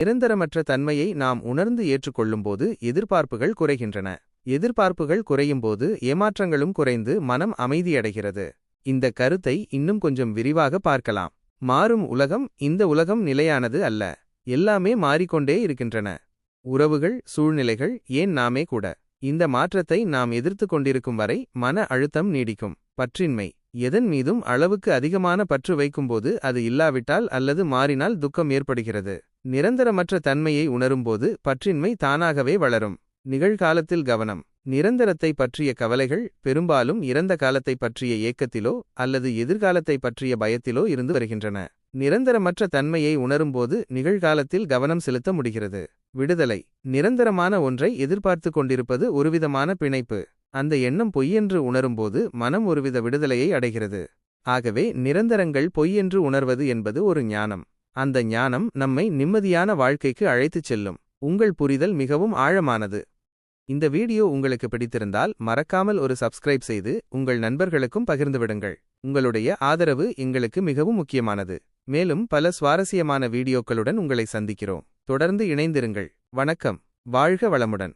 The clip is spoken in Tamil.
நிரந்தரமற்ற தன்மையை நாம் உணர்ந்து ஏற்றுக்கொள்ளும்போது எதிர்பார்ப்புகள் குறைகின்றன. எதிர்பார்ப்புகள் குறையும்போது ஏமாற்றங்களும் குறைந்து மனம் அமைதியடைகிறது. இந்த கருத்தை இன்னும் கொஞ்சம் விரிவாக பார்க்கலாம். மாறும் உலகம் இந்த உலகம் நிலையானது அல்ல. எல்லாமே மாறிக்கொண்டே இருக்கின்றன. உறவுகள் சூழ்நிலைகள் ஏன் நாமே கூட? இந்த மாற்றத்தை நாம் எதிர்த்து கொண்டிருக்கும் வரை மன அழுத்தம் நீடிக்கும். பற்றின்மை. எதன் மீதும் அளவுக்கு அதிகமான பற்று வைக்கும்போது அது இல்லாவிட்டால் அல்லது மாறினால் துக்கம் ஏற்படுகிறது. நிரந்தரமற்ற தன்மையை உணரும்போது பற்றின்மை தானாகவே வளரும். நிகழ்காலத்தில் கவனம். நிரந்தரத்தை பற்றிய கவலைகள் பெரும்பாலும் இறந்த காலத்தை பற்றிய ஏக்கத்திலோ அல்லது எதிர்காலத்தை பற்றிய பயத்திலோ இருந்து வருகின்றன. நிரந்தரமற்ற தன்மையை உணரும்போது நிகழ்காலத்தில் கவனம் செலுத்த முடிகிறது. விடுதலை. நிரந்தரமான ஒன்றை எதிர்பார்த்து கொண்டிருப்பது ஒருவிதமான பிணைப்பு. அந்த எண்ணம் பொய்யென்று உணரும்போது மனம் ஒருவித விடுதலையை அடைகிறது. ஆகவே நிரந்தரங்கள் பொய்யென்று உணர்வது என்பது ஒரு ஞானம். அந்த ஞானம் நம்மை நிம்மதியான வாழ்க்கைக்கு அழைத்துச் செல்லும். உங்கள் புரிதல் மிகவும் ஆழமானது. இந்த வீடியோ உங்களுக்கு பிடித்திருந்தால் மறக்காமல் ஒரு சப்ஸ்கிரைப் செய்து உங்கள் நண்பர்களுக்கும் பகிர்ந்துவிடுங்கள். உங்களுடைய ஆதரவு எங்களுக்கு மிகவும் முக்கியமானது. மேலும் பல சுவாரஸ்யமான வீடியோக்களுடன் உங்களை சந்திக்கிறோம். தொடர்ந்து இணைந்திருங்கள். வணக்கம். வாழ்க வளமுடன்.